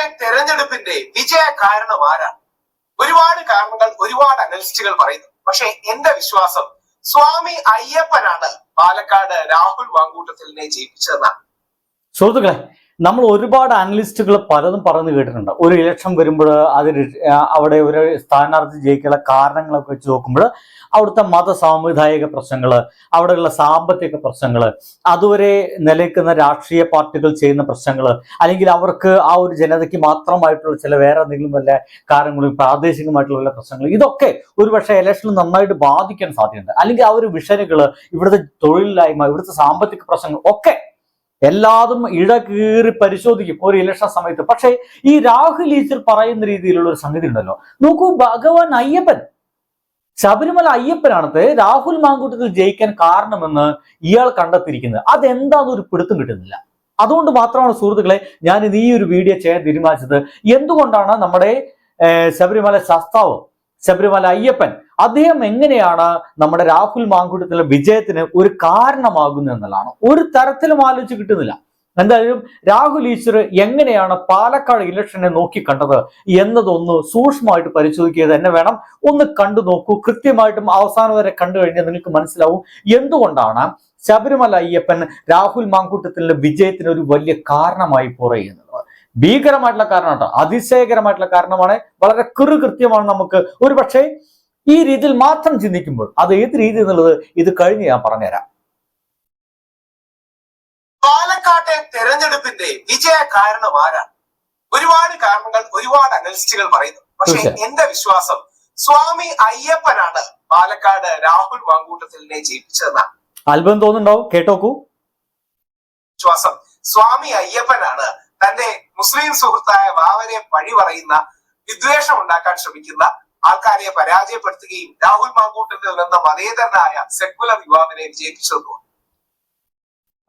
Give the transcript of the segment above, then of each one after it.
പാലക്കാട്ടെ തെരഞ്ഞെടുപ്പിന്റെ വിജയ കാരണം ആരാണ് ഒരുപാട് കാരണങ്ങൾ ഒരുപാട് അനലിസ്റ്റുകൾ പറയുന്നു. പക്ഷെ എന്റെ വിശ്വാസം സ്വാമി അയ്യപ്പനാണ് പാലക്കാട് രാഹുൽ മാങ്കൂട്ടത്തിലിനെ ജയിപ്പിച്ചതെന്നാണ്. സുഹൃത്തുക്കളെ നമ്മൾ ഒരുപാട് അനലിസ്റ്റുകൾ പലതും പറഞ്ഞു കേട്ടിട്ടുണ്ട്. ഒരു ഇലക്ഷൻ വരുമ്പോൾ അതിന് അവിടെ ഒരു സ്ഥാനാർത്ഥി ജയിക്കാനുള്ള കാരണങ്ങളൊക്കെ വെച്ച് നോക്കുമ്പോൾ അവിടുത്തെ മത സാമുദായിക പ്രശ്നങ്ങൾ അവിടെയുള്ള സാമ്പത്തിക പ്രശ്നങ്ങൾ അതുവരെ നിലനിൽക്കുന്ന രാഷ്ട്രീയ പാർട്ടികൾ ചെയ്യുന്ന പ്രശ്നങ്ങൾ അല്ലെങ്കിൽ അവർക്ക് ആ ഒരു ജനതയ്ക്ക് മാത്രമായിട്ടുള്ള ചില വേറെ എന്തെങ്കിലും വല്ല കാര്യങ്ങളും പ്രാദേശികമായിട്ടുള്ള പ്രശ്നങ്ങൾ ഇതൊക്കെ ഒരുപക്ഷെ ഇലക്ഷനിൽ നന്നായിട്ട് ബാധിക്കാൻ സാധ്യതയുണ്ട്. അല്ലെങ്കിൽ ആ ഒരു വിഷനുകൾ ഇവിടുത്തെ തൊഴിലില്ലായ്മ ഇവിടുത്തെ സാമ്പത്തിക പ്രശ്നങ്ങൾ ഒക്കെ എല്ലാതും ഇടകീറി പരിശോധിക്കും ഒരു ഇലക്ഷൻ സമയത്ത്. പക്ഷേ ഈ രാഹുൽ ഈശ്വർ പറയുന്ന രീതിയിലുള്ള ഒരു സംഗതി ഉണ്ടല്ലോ. നോക്കൂ ഭഗവാൻ അയ്യപ്പൻ ശബരിമല അയ്യപ്പനാണത് രാഹുൽ മാങ്കൂട്ടത്തിൽ ജയിക്കാൻ കാരണമെന്ന് ഇയാൾ കണ്ടെത്തിയിരിക്കുന്നത്. അതെന്താണെന്ന് ഒരു പിടുത്തം കിട്ടുന്നില്ല. അതുകൊണ്ട് മാത്രമാണ് സുഹൃത്തുക്കളെ ഞാൻ ഇത് ഈ ഒരു വീഡിയോ ചെയ്യാൻ തീരുമാനിച്ചത്. എന്തുകൊണ്ടാണ് നമ്മുടെ ശബരിമല ശാസ്താവ് ശബരിമല അയ്യപ്പൻ അദ്ദേഹം എങ്ങനെയാണ് നമ്മുടെ രാഹുൽ മാങ്കുട്ടത്തിലെ വിജയത്തിന് ഒരു കാരണമാകുന്നത് എന്നുള്ളതാണ്. ഒരു തരത്തിലും ആലോചിച്ച് കിട്ടുന്നില്ല. എന്തായാലും രാഹുൽ ഈശ്വർ എങ്ങനെയാണ് പാലക്കാട് ഇലക്ഷനെ നോക്കി കണ്ടത് എന്നതൊന്ന് സൂക്ഷ്മമായിട്ട് പരിശോധിക്കുക തന്നെ വേണം. ഒന്ന് കണ്ടു നോക്കൂ. കൃത്യമായിട്ടും അവസാനം വരെ കണ്ടു കഴിഞ്ഞാൽ നിങ്ങൾക്ക് മനസ്സിലാവും എന്തുകൊണ്ടാണ് ശബരിമല അയ്യപ്പൻ രാഹുൽ മാങ്കൂട്ടത്തിലെ വിജയത്തിന് ഒരു വലിയ കാരണമായി പുറയുന്നത് ഭീകരമായിട്ടുള്ള കാരണം കേട്ടോ. അതിശയകരമായിട്ടുള്ള കാരണമാണ്. വളരെ കൃത്യമാണ് നമുക്ക്. ഒരു പക്ഷേ ഈ രീതിയിൽ മാത്രം ചിന്തിക്കുമ്പോൾ അത് ഏത് രീതി എന്നുള്ളത് ഇത് കഴിഞ്ഞ് ഞാൻ പറഞ്ഞുതരാം. പാലക്കാട്ടെ തെരഞ്ഞെടുപ്പിന്റെ വിജയ കാരണം ആരാണ്? ഒരുപാട് കാരണങ്ങൾ ഒരുപാട് അനലിസ്റ്റുകൾ പറയുന്നു. പക്ഷെ. എന്റെ വിശ്വാസം സ്വാമി അയ്യപ്പനാണ് പാലക്കാട് രാഹുൽ മാങ്കൂട്ടത്തിലിനെ ജയിപ്പിച്ചതെന്നാണ് അത്ഭുതം തോന്നുന്നുണ്ടാവും. കേട്ടോക്കൂ. വിശ്വാസം. സ്വാമി അയ്യപ്പനാണ് തന്റെ മുസ്ലിം സുഹൃത്തായ വാവനെ പഴി പറയുന്ന വിദ്വേഷം ഉണ്ടാക്കാൻ ശ്രമിക്കുന്ന ആൾക്കാരെ പരാജയപ്പെടുത്തുകയും രാഹുൽ മാങ്കൂട്ടത്തിൽ നിന്ന മതേതരനായ സെക്കുലർ യുവാവിനെ വിജയിപ്പിച്ചു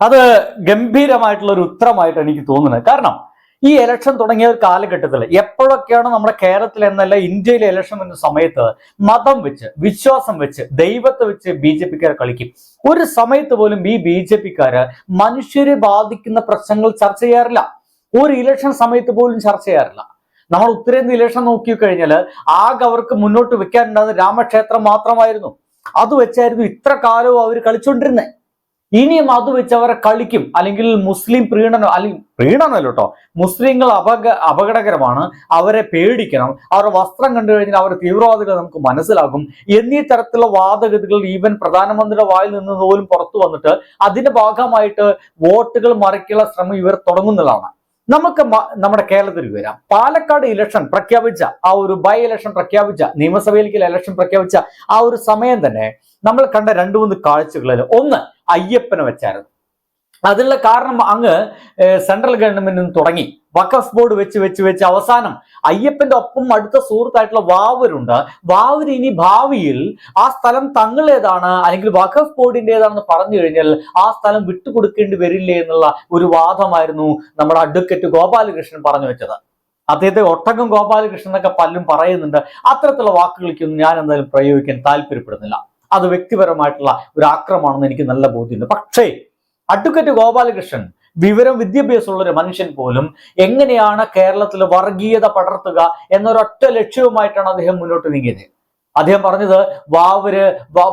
അത് ഗംഭീരമായിട്ടുള്ള ഒരു ഉത്തരമായിട്ട് എനിക്ക് തോന്നുന്നത്. കാരണം ഈ ഇലക്ഷൻ തുടങ്ങിയ ഒരു കാലഘട്ടത്തിൽ എപ്പോഴൊക്കെയാണ് നമ്മുടെ കേരളത്തിൽ എന്നല്ല ഇന്ത്യയിലെ ഇലക്ഷൻ എന്ന സമയത്ത് മതം വെച്ച് വിശ്വാസം വെച്ച് ദൈവത്തെ വെച്ച് ബി ജെ കളിക്കും? ഒരു സമയത്ത് പോലും ഈ ബി ജെ പിക്കാര് മനുഷ്യരെ ബാധിക്കുന്ന പ്രശ്നങ്ങൾ ചർച്ച ചെയ്യാറില്ല. ഒരു ഇലക്ഷൻ സമയത്ത് പോലും ചർച്ച ചെയ്യാറില്ല. നമ്മൾ ഉത്തരേന്ത്യ ഇലക്ഷൻ നോക്കി കഴിഞ്ഞാൽ ആകെ അവർക്ക് മുന്നോട്ട് വെക്കാനുണ്ടായത് രാമക്ഷേത്രം മാത്രമായിരുന്നു. അത് വെച്ചായിരുന്നു ഇത്ര കാലവും അവർ കളിച്ചുകൊണ്ടിരുന്നത് ഇനിയും അത് വെച്ച് അവരെ കളിക്കും. അല്ലെങ്കിൽ മുസ്ലിം പ്രീണനം അല്ലെങ്കിൽ പ്രീണനല്ലോ കേട്ടോ. മുസ്ലിങ്ങൾ അപക അപകടകരമാണ്. അവരെ പേടിക്കണം. അവരുടെ വസ്ത്രം കണ്ടു കഴിഞ്ഞാൽ അവരുടെ തീവ്രവാദികൾ നമുക്ക് മനസ്സിലാകും. എന്നീ തരത്തിലുള്ള വാദഗതികൾ ഈവൻ പ്രധാനമന്ത്രിയുടെ വായിൽ നിന്ന് പോലും പുറത്തു വന്നിട്ട് അതിന്റെ ഭാഗമായിട്ട് വോട്ടുകൾ മറിക്കാനുള്ള ശ്രമം ഇവർ തുടങ്ങുന്നതാണ്. നമുക്ക് നമ്മുടെ കേരളത്തിൽ വരാം. പാലക്കാട് ഇലക്ഷൻ പ്രഖ്യാപിച്ച ആ ഒരു ബൈ ഇലക്ഷൻ പ്രഖ്യാപിച്ച നിയമസഭയിലേക്ക് ഇലക്ഷൻ പ്രഖ്യാപിച്ച ആ ഒരു സമയം തന്നെ നമ്മൾ കണ്ട രണ്ടു മൂന്ന് കാഴ്ചകളിൽ ഒന്ന് അയ്യപ്പനെ വെച്ചായിരുന്നു. അതിനുള്ള കാരണം അങ്ങ് സെൻട്രൽ ഗവൺമെന്റിൽ നിന്ന് തുടങ്ങി. വക്കഫ് ബോർഡ് വെച്ച് വെച്ച് വെച്ച് അവസാനം അയ്യപ്പന്റെ ഒപ്പം അടുത്ത സുഹൃത്തായിട്ടുള്ള വാവരുണ്ട്. വാവര് ഇനി ഭാവിയിൽ ആ സ്ഥലം തങ്ങളേതാണ് അല്ലെങ്കിൽ വഖഫ് ബോർഡിന്റെതാണെന്ന് പറഞ്ഞു കഴിഞ്ഞാൽ ആ സ്ഥലം വിട്ടുകൊടുക്കേണ്ടി വരില്ലേ എന്നുള്ള ഒരു വാദമായിരുന്നു നമ്മുടെ അഡ്വക്കേറ്റ് ഗോപാലകൃഷ്ണൻ പറഞ്ഞു വെച്ചത്. അദ്ദേഹത്തെ ഒട്ടകം ഗോപാലകൃഷ്ണൻ എന്നൊക്കെ പലരും പറയുന്നുണ്ട്. അത്തരത്തിലുള്ള വാക്കുകൾക്കൊന്നും ഞാൻ എന്തായാലും പ്രയോഗിക്കാൻ താല്പര്യപ്പെടുന്നില്ല. അത് വ്യക്തിപരമായിട്ടുള്ള ഒരു ആക്രമമാണെന്ന് എനിക്ക് നല്ല ബോധ്യമുണ്ട്. പക്ഷേ അഡ്വക്കേറ്റ് ഗോപാലകൃഷ്ണൻ വിവരം വിദ്യാഭ്യാസമുള്ള ഒരു മനുഷ്യൻ പോലും എങ്ങനെയാണ് കേരളത്തിൽ വർഗീയത പടർത്തുക എന്നൊരൊറ്റ ലക്ഷ്യവുമായിട്ടാണ് അദ്ദേഹം മുന്നോട്ട് നീങ്ങിയത്. അദ്ദേഹം പറഞ്ഞത് വാവര്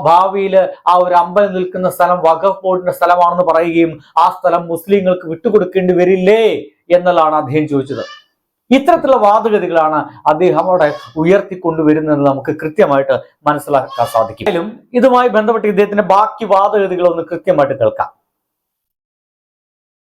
ഭാവിയിൽ ആ ഒരു അമ്പലം നിൽക്കുന്ന സ്ഥലം വഖഫ് ബോർഡിന്റെ സ്ഥലമാണെന്ന് പറയുകയും ആ സ്ഥലം മുസ്ലിങ്ങൾക്ക് വിട്ടുകൊടുക്കേണ്ടി വരില്ലേ എന്നുള്ളതാണ് അദ്ദേഹം ചോദിച്ചത്. ഇത്തരത്തിലുള്ള വാദഗതികളാണ് അദ്ദേഹം അവിടെ ഉയർത്തിക്കൊണ്ടുവരുന്നത് നമുക്ക് കൃത്യമായിട്ട് മനസ്സിലാക്കാൻ സാധിക്കും. ഇതുമായി ബന്ധപ്പെട്ട് ഇദ്ദേഹത്തിന്റെ ബാക്കി വാദഗതികളൊന്ന് കൃത്യമായിട്ട് കേൾക്കാം.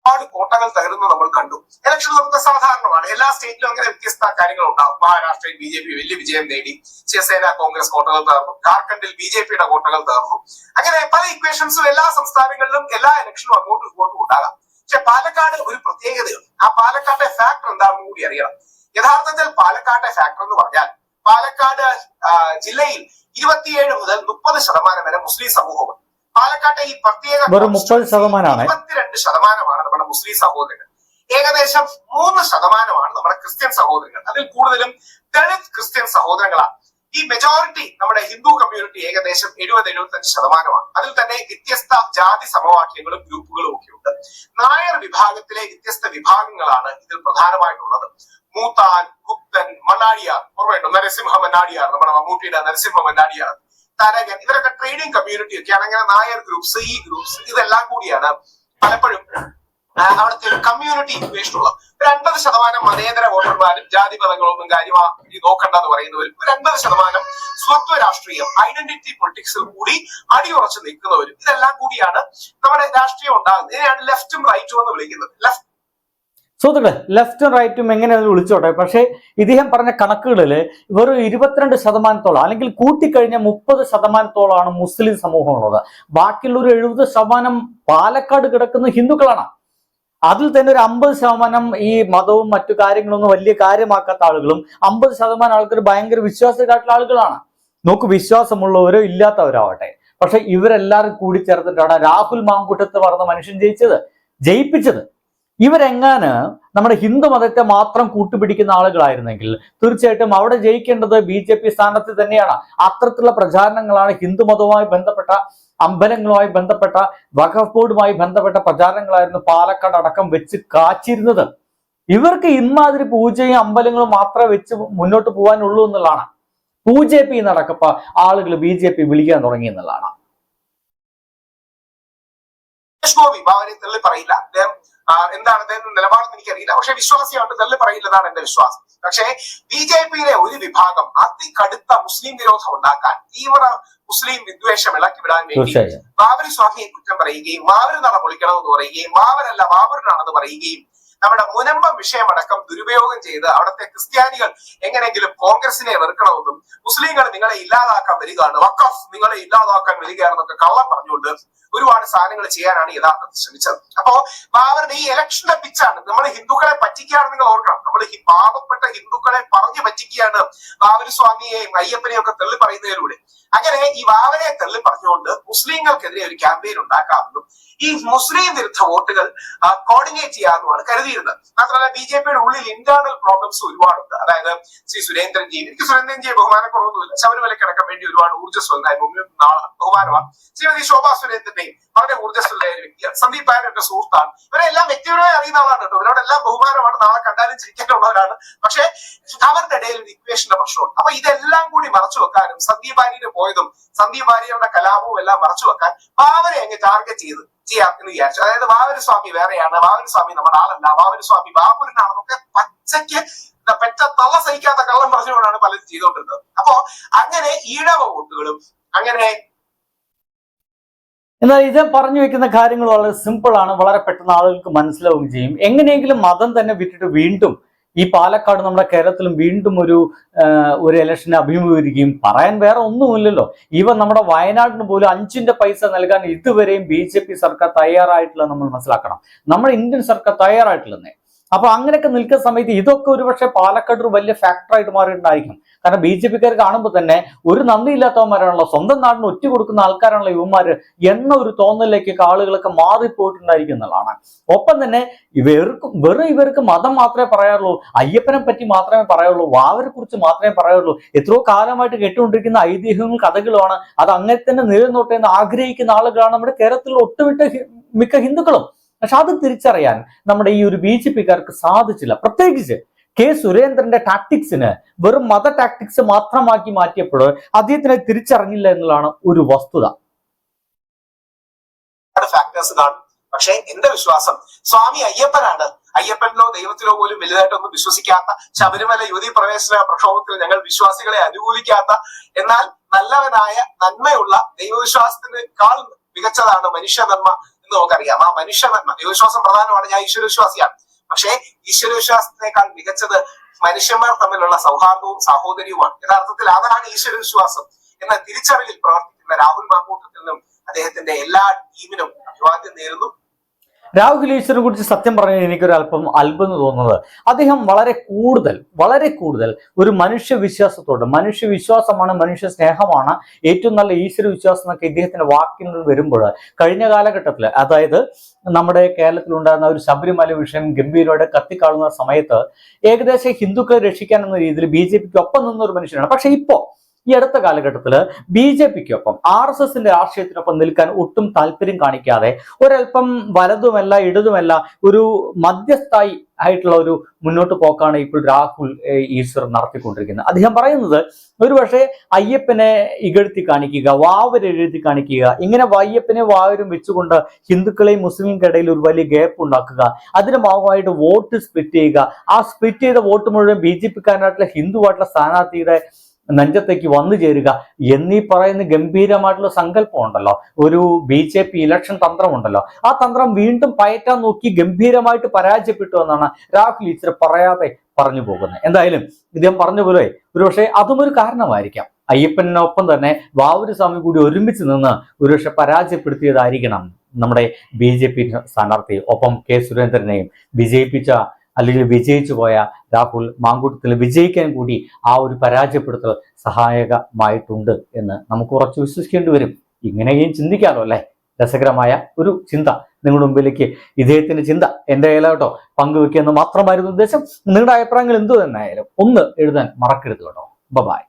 ഒരുപാട് കോട്ടകൾ തകരുന്നത് നമ്മൾ കണ്ടു. ഇലക്ഷൻ നമുക്ക് സാധാരണമാണ്. എല്ലാ സ്റ്റേറ്റിലും അങ്ങനെ വ്യത്യസ്ത കാര്യങ്ങൾ ഉണ്ടാവും മഹാരാഷ്ട്രയിൽ ബി ജെ പി വലിയ വിജയം നേടി. ശിവസേന കോൺഗ്രസ് കോട്ടകൾ തകർന്നു. ജാർഖണ്ഡിൽ ബി ജെ പിയുടെ കോട്ടകൾ തകർന്നു. അങ്ങനെ പല ഇക്വേഷൻസും എല്ലാ സംസ്ഥാനങ്ങളിലും എല്ലാ ഇലക്ഷനും അങ്ങോട്ടും ഇങ്ങോട്ടും ഉണ്ടാകാം. പക്ഷെ പാലക്കാട് ഒരു പ്രത്യേകതയുണ്ട്. ആ പാലക്കാട്ടെ ഫാക്ടർ എന്താണെന്ന് കൂടി അറിയണം. യഥാർത്ഥത്തിൽ പാലക്കാട്ടെ ഫാക്ടർ എന്ന് പറഞ്ഞാൽ പാലക്കാട് ജില്ലയിൽ ഇരുപത്തിയേഴ് മുതൽ മുപ്പത് ശതമാനം വരെ മുസ്ലിം സമൂഹമുണ്ട്. പാലക്കാട്ടെ ഈ പ്രത്യേക വെറും മുപ്പത് ശതമാനമാണ്. ഇരുപത്തിരണ്ട് ശതമാനമാണ് നമ്മുടെ മുസ്ലിം സഹോദരങ്ങൾ. ഏകദേശം മൂന്ന് ശതമാനമാണ് നമ്മുടെ ക്രിസ്ത്യൻ സഹോദരങ്ങൾ. അതിൽ കൂടുതലും ദളിത് ക്രിസ്ത്യൻ സഹോദരങ്ങളാണ് ഈ മെജോറിറ്റി നമ്മുടെ ഹിന്ദു കമ്മ്യൂണിറ്റി ഏകദേശം എഴുപത് എഴുപത്തഞ്ച് ശതമാനമാണ്. അതിൽ തന്നെ വ്യത്യസ്ത ജാതി സമവാക്യങ്ങളും ഗ്രൂപ്പുകളും ഒക്കെ ഉണ്ട്. നായർ വിഭാഗത്തിലെ വ്യത്യസ്ത വിഭാഗങ്ങളാണ് ഇതിൽ പ്രധാനമായിട്ടുള്ളത്. മൂത്താൻ ഗുപ്തൻ മണ്ണാടിയാർ ഓർമ്മയുണ്ടോ? നരസിംഹ മണ്ണാടിയാർ നമ്മുടെ മമ്മൂട്ടിയുടെ നരസിംഹ മണ്ണാടിയാർ. തരകൻ. ഇവരൊക്കെ ട്രേഡിംഗ് കമ്മ്യൂണിറ്റി ഒക്കെയാണ്. അങ്ങനെ നായർ ഗ്രൂപ്പ്സ് ഈ ഗ്രൂപ്പ്സ് ഇതെല്ലാം കൂടിയാണ് പലപ്പോഴും അവിടുത്തെ ഒരു കമ്മ്യൂണിറ്റി ഇക്വേഷൻ ഉള്ളത്. ഒരു അൻപത് ശതമാനം മതേതര വോട്ടർമാരും ജാതി പദങ്ങളൊന്നും നോക്കണ്ട നോക്കണ്ടെന്ന് പറയുന്നവരും ഒരു അൻപത് ശതമാനം സ്വത്വ രാഷ്ട്രീയം ഐഡന്റിറ്റി പൊളിറ്റിക്സിൽ കൂടി അടിയുറച്ച് നിൽക്കുന്നവരും ഇതെല്ലാം കൂടിയാണ് നമ്മുടെ രാഷ്ട്രീയം ഉണ്ടാകുന്നത്. ഇതിനെയാണ് ലെഫ്റ്റും റൈറ്റും എന്ന് വിളിക്കുന്നത്. ലെഫ്റ്റ് സുഹൃത്തുക്കളെ ലെഫ്റ്റും റൈറ്റും എങ്ങനെയാണെന്ന് വിളിച്ചോട്ടെ? പക്ഷേ ഇദ്ദേഹം പറഞ്ഞ കണക്കുകളിൽ വെറും ഇരുപത്തിരണ്ട് ശതമാനത്തോളം അല്ലെങ്കിൽ കൂട്ടിക്കഴിഞ്ഞ മുപ്പത് ശതമാനത്തോളമാണ് മുസ്ലിം സമൂഹമുള്ളത്. ബാക്കിയുള്ള ഒരു എഴുപത് ശതമാനം പാലക്കാട് കിടക്കുന്ന ഹിന്ദുക്കളാണ്. അതിൽ തന്നെ ഒരു അമ്പത് ശതമാനം ഈ മതവും മറ്റു കാര്യങ്ങളൊന്നും വലിയ കാര്യമാക്കാത്ത ആളുകളും അമ്പത് ശതമാനം ആൾക്കാർ ഭയങ്കര വിശ്വാസക്കാട്ടുള്ള ആളുകളാണ്. നോക്ക് വിശ്വാസമുള്ളവരോ ഇല്ലാത്തവരാവട്ടെ. പക്ഷെ ഇവരെല്ലാവരും കൂടി ചേർത്തിട്ടാണ് രാഹുൽ മാങ്കുട്ടത്ത് പറഞ്ഞ മനുഷ്യൻ ജയിച്ചത് ജയിപ്പിച്ചത്. ഇവരെങ്ങാന് നമ്മുടെ ഹിന്ദു മതത്തെ മാത്രം കൂട്ടുപിടിക്കുന്ന ആളുകളായിരുന്നെങ്കിൽ തീർച്ചയായിട്ടും അവിടെ ജയിക്കേണ്ടത് ബി ജെ പി സ്ഥാനത്ത് തന്നെയാണ്. അത്തരത്തിലുള്ള പ്രചാരണങ്ങളാണ് ഹിന്ദു മതവുമായി ബന്ധപ്പെട്ട അമ്പലങ്ങളുമായി ബന്ധപ്പെട്ട വഖഫ് ബോർഡുമായി ബന്ധപ്പെട്ട പ്രചാരണങ്ങളായിരുന്നു പാലക്കാട് അടക്കം വെച്ച് കാച്ചിരുന്നത്. ഇവർക്ക് ഇമാതിരി പൂജയും അമ്പലങ്ങളും മാത്രമേ വെച്ച് മുന്നോട്ട് പോകാനുള്ളൂ എന്നുള്ളതാണ്. പൂജ പി നടക്കപ്പ ആളുകൾ ബി ജെ പി വിളിക്കാൻ തുടങ്ങി എന്നുള്ളതാണ്. പറയില്ല. അദ്ദേഹം എന്താണ് അദ്ദേഹം നിലപാടെന്ന് എനിക്കറിയില്ല. പക്ഷെ വിശ്വാസിയായിട്ട് തള്ളി പറയില്ലെന്നാണ് എന്റെ വിശ്വാസം. പക്ഷേ ബി ജെ പിയിലെ ഒരു വിഭാഗം അതികടുത്ത മുസ്ലിം വിരോധം ഉണ്ടാക്കാൻ തീവ്ര മുസ്ലിം വിദ്വേഷം ഇളക്കി വിടാൻ വേണ്ടി ബാബരി സ്വാമിയെ കുറ്റം പറയുകയും ബാബര് നട പൊളിക്കണമെന്ന് പറയുകയും ബാബരല്ല ബാബറിനാണെന്ന് പറയുകയും നമ്മുടെ മുനമ്പം വിഷയമടക്കം ദുരുപയോഗം ചെയ്ത് അവിടുത്തെ ക്രിസ്ത്യാനികൾ എങ്ങനെയെങ്കിലും കോൺഗ്രസിനെ വെറുക്കണമെന്നും മുസ്ലിങ്ങൾ നിങ്ങളെ ഇല്ലാതാക്കാൻ വരികയാണ് വക്കഫ് നിങ്ങളെ ഇല്ലാതാക്കാൻ വരികയാണെന്നൊക്കെ കള്ളം പറഞ്ഞുകൊണ്ട് ഒരുപാട് സാധനങ്ങൾ ചെയ്യാനാണ് യഥാർത്ഥത്തിൽ ശ്രമിച്ചത്. അപ്പോ ബാബറുടെ ഈ ഇലക്ഷന്റെ പിച്ചാണ് നമ്മൾ ഹിന്ദുക്കളെ പറ്റിക്കുകയാണ് നിങ്ങൾ ഓർക്കണം. നമ്മൾ ഈ പാവപ്പെട്ട ഹിന്ദുക്കളെ പറഞ്ഞു പറ്റിക്കുകയാണ് ബാബരി സ്വാമിയെയും അയ്യപ്പനെയും ഒക്കെ തള്ളി പറയുന്നതിലൂടെ അങ്ങനെ ഈ ബാബരെ തള്ളി പറഞ്ഞുകൊണ്ട് മുസ്ലിങ്ങൾക്കെതിരെ ഒരു ക്യാമ്പയിൻ ഉണ്ടാക്കാമെന്നും ഈ മുസ്ലിം വിരുദ്ധ വോട്ടുകൾ കോർഡിനേറ്റ് ചെയ്യാമെന്നുമാണ് കരുതിയിരുന്നത് മാത്രമല്ല ബി ജെ പിയുടെ ഉള്ളിൽ ഇന്റേണൽ പ്രോബ്ലംസ് ഒരുപാടുണ്ട്. അതായത് ശ്രീ സുരേന്ദ്രൻജി എനിക്ക് സുരേന്ദ്രൻജിയെ ബഹുമാനക്കുറവൊന്നുമില്ല. ശബരിമലക്കിടക്കാൻ വേണ്ടി ഒരുപാട് നാളെ ബഹുമാനമാണ് ശ്രീമതി ശോഭാ സുരേന്ദ്രനെയും വളരെ ഊർജസ്വലനായ ഒരു വ്യക്തിയാണ്. സന്ദീപ് ആര്യന്റെ സുഹൃത്താണ്. ഇവരെല്ലാം വ്യക്തിപരമായി അറിയുന്ന ആളാണ് കേട്ടോ. ഇവരോടെല്ലാം ബഹുമാനമാണ് നാളെ കണ്ടാലും ചിരിക്കാനുള്ളവരാണ്. പക്ഷേ അവരുടെ ഇടയിൽ ഒരു ഇക്വേഷന്റെ പ്രശ്നമുണ്ട്. അപ്പൊ ഇതെല്ലാം കൂടി മറച്ചു വെക്കാനും സന്ദീപ് വാര്യര് പോയതും സന്ദീപ് വാര്യരുടെ കലാപവും എല്ലാം മറച്ചു വെക്കാൻ അവരെ അങ്ങ് ടാർഗറ്റ് ചെയ്ത് ചെയ്യാം എന്ന് വിചാരിച്ചു. അതായത് വാവരസ്വാമി വേറെയാണ്. വാവരസ്വാമി നമ്മുടെ ആളല്ല. വാവരസ്വാമി ബാബുരനാണെന്നൊക്കെ പച്ചയ്ക്ക് പെറ്റ തള്ള സഹിക്കാത്ത കള്ളം പറഞ്ഞുകൊണ്ടാണ് പലരും ചെയ്തുകൊണ്ടിരുന്നത്. അപ്പോ അങ്ങനെ ഈഴവ വോട്ടുകളും അങ്ങനെ എന്നാൽ ഇത് പറഞ്ഞു വെക്കുന്ന കാര്യങ്ങൾ വളരെ സിമ്പിൾ ആണ്. വളരെ പെട്ടെന്ന് ആളുകൾക്ക് മനസ്സിലാവുകയും ചെയ്യും. എങ്ങനെയെങ്കിലും മതം തന്നെ വിട്ടിട്ട് വീണ്ടും ഈ പാലക്കാട് നമ്മുടെ കേരളത്തിലും വീണ്ടും ഒരു ഒരു ഇലക്ഷനെ അഭിമുഖീകരിക്കുകയും പറയാൻ വേറെ ഒന്നുമില്ലല്ലോ. ഇവ നമ്മുടെ വയനാടിന് പോലും അഞ്ചിന്റെ പൈസ നൽകാൻ ഇതുവരെയും ബി സർക്കാർ തയ്യാറായിട്ടില്ല നമ്മൾ മനസ്സിലാക്കണം. നമ്മുടെ ഇന്ത്യൻ സർക്കാർ തയ്യാറായിട്ടില്ലെന്നേ. അപ്പൊ അങ്ങനെയൊക്കെ നിൽക്കുന്ന സമയത്ത് ഇതൊക്കെ ഒരുപക്ഷെ പാലക്കാട് ഒരു വലിയ ഫാക്ടറായിട്ട് മാറിയിട്ടുണ്ടായിരിക്കും. കാരണം ബി ജെ പിക്കാർ കാണുമ്പോൾ തന്നെ ഒരു നന്ദിയില്ലാത്തവന്മാരാണല്ലോ. സ്വന്തം നാടിന് ഒറ്റ കൊടുക്കുന്ന ആൾക്കാരാണല്ലോ ഇവന്മാര് എന്ന ഒരു തോന്നലിലേക്കൊക്കെ ആളുകളൊക്കെ മാറിപ്പോയിട്ടുണ്ടായിരിക്കും എന്നുള്ളതാണ്. ഒപ്പം തന്നെ ഇവർക്ക് വെറും ഇവർക്ക് മതം മാത്രമേ പറയാറുള്ളൂ. അയ്യപ്പനെ പറ്റി മാത്രമേ പറയുള്ളൂ വാവരെ കുറിച്ച് മാത്രമേ പറയുള്ളൂ എത്രയോ കാലമായിട്ട് കേട്ടുകൊണ്ടിരിക്കുന്ന ഐതിഹ്യങ്ങളും കഥകളുമാണ്. അത് അങ്ങനെ തന്നെ നിലനിന്നോട്ടെ എന്ന് ആഗ്രഹിക്കുന്ന ആളുകളാണ് നമ്മുടെ കേരളത്തിലുള്ള ഒട്ടുമിക്ക ഹി- മിക്ക ഹിന്ദുക്കളും. പക്ഷെ അത് തിരിച്ചറിയാൻ നമ്മുടെ ഈ ഒരു ബി ജെ പിക്കാർക്ക് സാധിച്ചില്ല. പ്രത്യേകിച്ച് കെ സുരേന്ദ്രന്റെ ടാക്ടിക്സിന് വെറും മത ടാക്ടിക്സ് മാത്രമാക്കി മാറ്റിയപ്പോൾ അദ്ദേഹത്തിനെ തിരിച്ചറിഞ്ഞില്ല എന്നുള്ളതാണ് ഒരു വസ്തുത. ഫാക്ടേഴ്സ് പക്ഷേ എന്റെ വിശ്വാസം സ്വാമി അയ്യപ്പനാണ്. അയ്യപ്പനിലോ ദൈവത്തിലോ പോലും വലുതായിട്ടൊന്നും വിശ്വസിക്കാത്ത ശബരിമല യുവതി പ്രവേശന പ്രക്ഷോഭത്തിൽ ഞങ്ങൾ വിശ്വാസികളെ അനുകൂലിക്കാത്ത എന്നാൽ നല്ലവനായ നന്മയുള്ള ദൈവവിശ്വാസത്തിനേക്കാൾ മികച്ചതാണ് മനുഷ്യ നന്മ എന്ന് നമുക്കറിയാം. ആ മനുഷ്യ നന്മ ദൈവവിശ്വാസം പ്രധാനമാണ്. ഞാൻ ഈശ്വരവിശ്വാസിയാണ്. പക്ഷേ ഈശ്വരവിശ്വാസത്തിനേക്കാൾ മികച്ചത് മനുഷ്യന്മാർ തമ്മിലുള്ള സൗഹാർദ്ദവും സഹോദര്യവുമാണ്. യഥാർത്ഥത്തിൽ അതാണ് ഈശ്വരവിശ്വാസം? എന്ന തിരിച്ചറിവിൽ പ്രവർത്തിക്കുന്ന രാഹുൽ മാങ്കൂട്ടത്തിനും അദ്ദേഹത്തിന്റെ എല്ലാ ടീമിനും അഭിവാദ്യം നേരുന്നു. രാഹുൽ ഈശ്വരനെ കുറിച്ച് സത്യം പറഞ്ഞാൽ എനിക്കൊരു അല്പം അത്ഭുതം തോന്നുന്നത്. അദ്ദേഹം വളരെ കൂടുതൽ വളരെ കൂടുതൽ ഒരു മനുഷ്യവിശ്വാസത്തോട് മനുഷ്യവിശ്വാസമാണ് മനുഷ്യ സ്നേഹമാണ് ഏറ്റവും നല്ല ഈശ്വര വിശ്വാസം എന്നൊക്കെ ഇദ്ദേഹത്തിന്റെ വാക്കിൽ വരുമ്പോൾ കഴിഞ്ഞ കാലഘട്ടത്തിൽ അതായത് നമ്മുടെ കേരളത്തിലുണ്ടായിരുന്ന ഒരു ശബരിമല വിഷയം ഗംഭീരമായിട്ട് കത്തിക്കാളുന്ന സമയത്ത് ഏകദേശം ഹിന്ദുക്കളെ രക്ഷിക്കാൻ എന്ന രീതിയിൽ ബി ജെ പിക്ക് ഒപ്പം നിന്ന ഒരു മനുഷ്യനാണ്. പക്ഷെ ഇപ്പോ ഈ അടുത്ത കാലഘട്ടത്തിൽ ബി ജെ പിക്കൊപ്പം ആർ എസ് എസിന്റെ രാഷ്ട്രീയത്തിനൊപ്പം നിൽക്കാൻ ഒട്ടും താല്പര്യം കാണിക്കാതെ ഒരല്പം വലതുമല്ല ഇടതുമല്ല ഒരു മധ്യസ്ഥായി ആയിട്ടുള്ള ഒരു മുന്നോട്ട് പോക്കാണ് ഇപ്പോൾ രാഹുൽ ഈശ്വർ നടത്തിക്കൊണ്ടിരിക്കുന്നത്. അദ്ദേഹം പറയുന്നത് ഒരുപക്ഷെ അയ്യപ്പനെ ഇകഴ്ത്തി കാണിക്കുക വാവരെഴുതി കാണിക്കുക ഇങ്ങനെ വയ്യപ്പനെ വാവരും വെച്ചുകൊണ്ട് ഹിന്ദുക്കളെയും മുസ്ലിംകൾക്കിടയിൽ ഒരു വലിയ ഗ്യാപ്പ് ഉണ്ടാക്കുക അതിന് ഭാഗമായിട്ട് വോട്ട് സ്പ്ലിറ്റ് ചെയ്യുക. ആ സ്പ്ലിറ്റ് ചെയ്ത വോട്ട് മുഴുവൻ ബി ജെ പിക്കാരനായിട്ടുള്ള ഹിന്ദുവായിട്ടുള്ള സ്ഥാനാർത്ഥിയുടെ നെഞ്ചത്തേക്ക് വന്നു ചേരുക എന്നീ പറയുന്ന ഗംഭീരമായിട്ടുള്ള സങ്കല്പം ഉണ്ടല്ലോ ഒരു ബി ജെ പി ഇലക്ഷൻ തന്ത്രമുണ്ടല്ലോ. ആ തന്ത്രം വീണ്ടും പയറ്റാൻ നോക്കി ഗംഭീരമായിട്ട് പരാജയപ്പെട്ടു എന്നാണ് രാഹുൽ ഈശ്വർ പറയാതെ പറഞ്ഞു പോകുന്നത്. എന്തായാലും ഇദ്ദേഹം പറഞ്ഞ പോലെ ഒരുപക്ഷെ അതും ഒരു കാരണമായിരിക്കാം. അയ്യപ്പനൊപ്പം തന്നെ വാവൂര് സ്വാമി കൂടി ഒരുമിച്ച് നിന്ന് ഒരുപക്ഷെ പരാജയപ്പെടുത്തിയതായിരിക്കണം നമ്മുടെ ബി ജെ പി സ്ഥാനാർത്ഥി. ഒപ്പം കെ സുരേന്ദ്രനെയും വിജയിപ്പിച്ച അല്ലെങ്കിൽ വിജയിച്ചു പോയ രാഹുൽ മാങ്കൂട്ടത്തിൽ വിജയിക്കാൻ കൂടി ആ ഒരു പരാജയപ്പെടുത്തൽ സഹായകമായിട്ടുണ്ട് എന്ന് നമുക്ക് ഉറച്ചു വിശ്വസിക്കേണ്ടി വരും. ഇങ്ങനെയും ചിന്തിക്കാമല്ലോ അല്ലേ? രസകരമായ ഒരു ചിന്ത നിങ്ങളുടെ മുമ്പിലേക്ക് ഇദ്ദേഹത്തിന്റെ ചിന്ത എന്റെ കയ്യിലോട്ടോ പങ്കുവെക്കുക എന്ന് മാത്രമായിരുന്നു ഉദ്ദേശം. നിങ്ങളുടെ അഭിപ്രായങ്ങൾ എന്തു തന്നെ ആയാലും ഒന്ന് എഴുതാൻ മറക്കരുത് കേട്ടോ. ബൈ